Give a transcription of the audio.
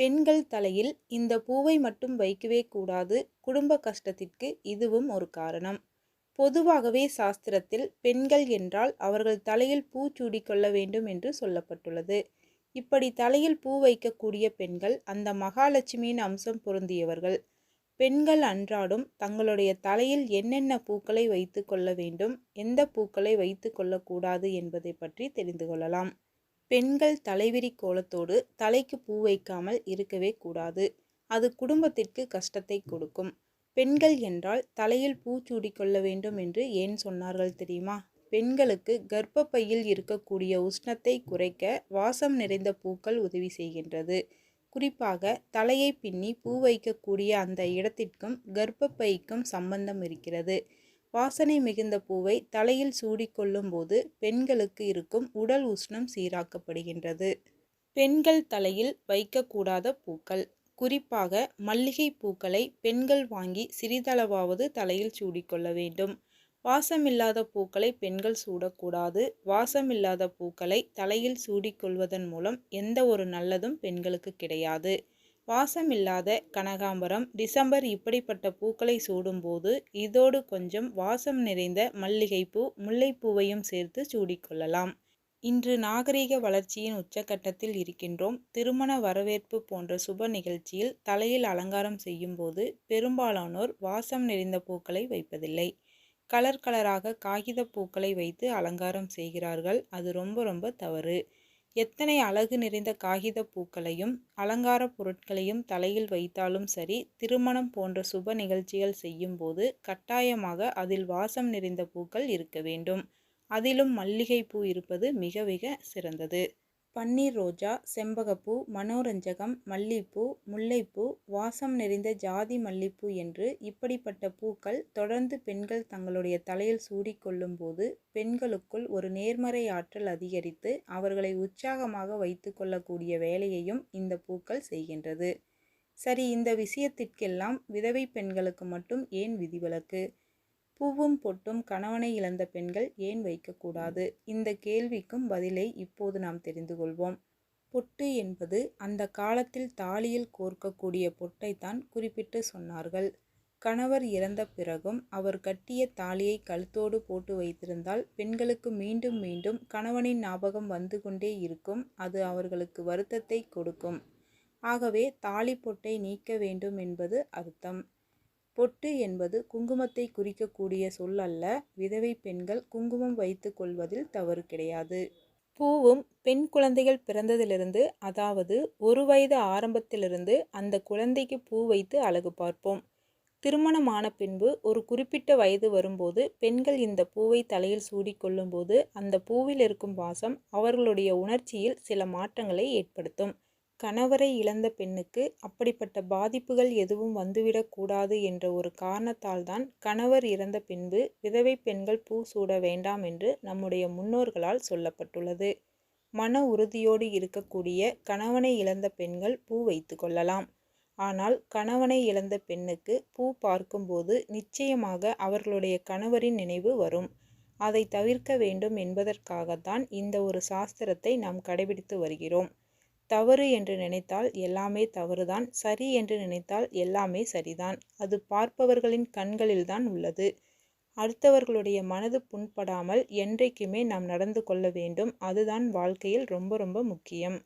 பெண்கள் தலையில் இந்த பூவை மட்டும் வைக்கவே கூடாது. குடும்ப கஷ்டத்திற்கு இதுவும் ஒரு காரணம். பொதுவாகவே சாஸ்திரத்தில் பெண்கள் என்றால் அவர்கள் தலையில் பூ சூடிக்கொள்ள வேண்டும் என்று சொல்லப்பட்டுள்ளது. இப்படி தலையில் பூ வைக்கக்கூடிய பெண்கள் அந்த மகாலட்சுமியின் அம்சம் பொருந்தியவர்கள். பெண்கள் அன்றாடும் தங்களுடைய தலையில் என்னென்ன பூக்களை வைத்து கொள்ள வேண்டும் எந்த பூக்களை வைத்து கொள்ளக்கூடாது என்பதை பற்றி தெரிந்து கொள்ளலாம். பெண்கள் தலைவிரி கோலத்தோடு தலைக்கு பூ வைக்காமல் இருக்கவே கூடாது. அது குடும்பத்திற்கு கஷ்டத்தை கொடுக்கும். பெண்கள் என்றால் தலையில் பூ சூடிக்கொள்ள வேண்டும் என்று ஏன் சொன்னார்கள் தெரியுமா? பெண்களுக்கு கர்ப்பப்பையில் இருக்கக்கூடிய உஷ்ணத்தை குறைக்க வாசம் நிறைந்த பூக்கள் உதவி செய்கின்றது. குறிப்பாக தலையை பின்னி பூ வைக்கக்கூடிய அந்த இடத்திற்கும் கர்ப்பப்பைக்கும் சம்பந்தம் இருக்கிறது. வாசனை மிகுந்த பூவை தலையில் சூடிக்கொள்ளும் போது பெண்களுக்கு இருக்கும் உடல் உஷ்ணம் சீராக்கப்படுகின்றது. பெண்கள் தலையில் வைக்கக்கூடாத பூக்கள். குறிப்பாக மல்லிகை பூக்களை பெண்கள் வாங்கி சிறிதளவாவது தலையில் சூடிக்கொள்ள வேண்டும். வாசமில்லாத பூக்களை பெண்கள் சூடக்கூடாது. வாசமில்லாத பூக்களை தலையில் சூடிக்கொள்வதன் மூலம் எந்த ஒரு நல்லதும் பெண்களுக்கு கிடையாது. வாசமில்லாத கனகாம்பரம். டிசம்பர் இப்படிப்பட்ட பூக்களை சூடும்போது இதோடு கொஞ்சம் வாசம் நிறைந்த மல்லிகைப்பூ முல்லைப்பூவையும் சேர்த்து சூடிக்கொள்ளலாம். இன்று நாகரீக வளர்ச்சியின் உச்சக்கட்டத்தில் இருக்கின்றோம். திருமண வரவேற்பு போன்ற சுப நிகழ்ச்சியில் தலையில் அலங்காரம் செய்யும்போது பெரும்பாலானோர் வாசம் நிறைந்த பூக்களை வைப்பதில்லை. கலர் கலராக காகித பூக்களை வைத்து அலங்காரம் செய்கிறார்கள். அது ரொம்ப ரொம்ப தவறு. எத்தனை அழகு நிறைந்த காகித பூக்களையும் அலங்கார பொருட்களையும் தலையில் வைத்தாலும் சரி திருமணம் போன்ற சுப நிகழ்ச்சிகள் செய்யும்போது கட்டாயமாக அதில் வாசம் நிறைந்த பூக்கள் இருக்க வேண்டும். அதிலும் மல்லிகை பூ இருப்பது மிக மிக சிறந்தது. பன்னீர் ரோஜா செம்பகப்பூ மனோரஞ்சகம் மல்லிப்பூ முல்லைப்பூ வாசம் நிறைந்த ஜாதி மல்லிப்பூ என்று இப்படிப்பட்ட பூக்கள் தொடர்ந்து பெண்கள் தங்களுடைய தலையில் சூடிக்கொள்ளும் போது பெண்களுக்குள் ஒரு நேர்மறை ஆற்றல் அதிகரித்து அவர்களை உற்சாகமாக வைத்து கொள்ளக்கூடிய வேலையையும் இந்த பூக்கள் செய்கின்றது. சரி இந்த விஷயத்திற்கெல்லாம் விதவை பெண்களுக்கு மட்டும் ஏன் விதிவிலக்கு? பூவும் பொட்டும் கணவனை இழந்த பெண்கள் ஏன் வைக்கக்கூடாது? இந்த கேள்விக்கும் பதிலை இப்போது நாம் தெரிந்து கொள்வோம். பொட்டு என்பது அந்த காலத்தில் தாலியில் கோர்க்கக்கூடிய பொட்டைத்தான் குறிப்பிட்டு சொன்னார்கள். கணவர் இறந்த பிறகும் அவர் கட்டிய தாலியை கழுத்தோடு போட்டு வைத்திருந்தால் பெண்களுக்கு மீண்டும் மீண்டும் கணவனின் ஞாபகம் வந்து கொண்டே இருக்கும் அது அவர்களுக்கு வருத்தத்தை கொடுக்கும். ஆகவே தாலி பொட்டை நீக்க வேண்டும் என்பது அர்த்தம். பொட்டு என்பது குங்குமத்தை குறிக்கக்கூடிய சொல் அல்ல. விதவை பெண்கள் குங்குமம் வைத்து கொள்வதில் தவறு கிடையாது. பூவும் பெண் குழந்தைகள் பிறந்ததிலிருந்து அதாவது ஒரு வயது ஆரம்பத்திலிருந்து அந்த குழந்தைக்கு பூ வைத்து அழகு பார்ப்போம். திருமணமான பின்பு ஒரு குறிப்பிட்ட வயது வரும்போது பெண்கள் இந்த பூவை தலையில் சூடிக்கொள்ளும்போது அந்த பூவில் இருக்கும் வாசம் அவர்களுடைய உணர்ச்சியில் சில மாற்றங்களை ஏற்படுத்தும். கணவரை இழந்த பெண்ணுக்கு அப்படிப்பட்ட பாதிப்புகள் எதுவும் வந்துவிடக்கூடாது என்ற ஒரு காரணத்தால்தான் கணவர் இறந்த பின்பு விதவை பெண்கள் பூ சூட வேண்டாம் என்று நம்முடைய முன்னோர்களால் சொல்லப்பட்டுள்ளது. மன உறுதியோடு இருக்கக்கூடிய கணவனை இழந்த பெண்கள் பூ வைத்து கொள்ளலாம். ஆனால் கணவனை இழந்த பெண்ணுக்கு பூ பார்க்கும்போது நிச்சயமாக அவர்களுடைய கணவரின் நினைவு வரும். அதை தவிர்க்க வேண்டும் என்பதற்காகத்தான் இந்த ஒரு சாஸ்திரத்தை நாம் கடைபிடித்து வருகிறோம். தவறு என்று நினைத்தால் எல்லாமே தவறுதான் சரி என்று நினைத்தால் எல்லாமே சரிதான். அது பார்ப்பவர்களின் கண்களில்தான் உள்ளது. அடுத்தவர்களுடைய மனது புண்படாமல் என்றைக்குமே நாம் நடந்து கொள்ள வேண்டும். அதுதான் வாழ்க்கையில் ரொம்ப ரொம்ப முக்கியம்.